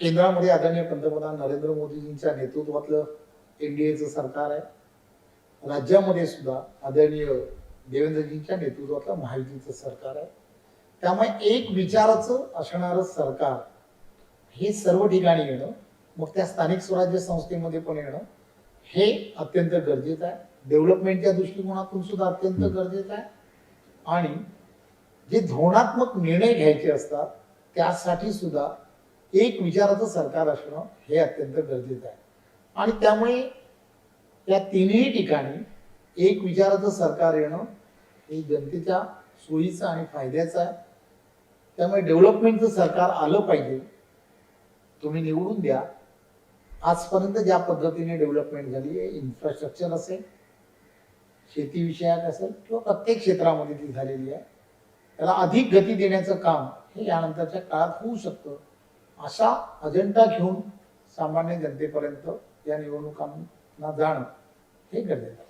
केंद्रामध्ये आदरणीय पंतप्रधान नरेंद्र मोदीजींच्या नेतृत्वातलं एनडीएचं सरकार आहे. राज्यामध्ये सुद्धा आदरणीय देवेंद्रजींच्या नेतृत्वातलं महायुतीचं सरकार आहे. त्यामुळे एक विचाराचं असणारं सरकार हे सर्व ठिकाणी येणं मग त्या स्थानिक स्वराज्य संस्थेमध्ये पण येणं हे अत्यंत गरजेचं आहे. डेव्हलपमेंटच्या दृष्टिकोनातून सुद्धा अत्यंत गरजेचं आहे. आणि जे धोरणात्मक निर्णय घ्यायचे असतात त्यासाठी सुद्धा एक विचाराचं सरकार असणं हे अत्यंत गरजेचं आहे. आणि त्यामुळे या तिन्ही ठिकाणी एक विचाराचं सरकार येणं हे जनतेच्या सोयीचं आणि फायद्याचं आहे. त्यामुळे डेव्हलपमेंटचं सरकार आलं पाहिजे. तुम्ही निवडून द्या. आजपर्यंत ज्या पद्धतीने डेव्हलपमेंट झाली आहे इन्फ्रास्ट्रक्चर असेल शेतीविषयक असेल किंवा प्रत्येक क्षेत्रामध्ये ती झालेली आहे त्याला अधिक गती देण्याचं काम हे यानंतरच्या काळात होऊ शकतं. असा अजेंडा घेऊन सामान्य जनतेपर्यंत या निवडणुकांना जाणं हे गरजेचं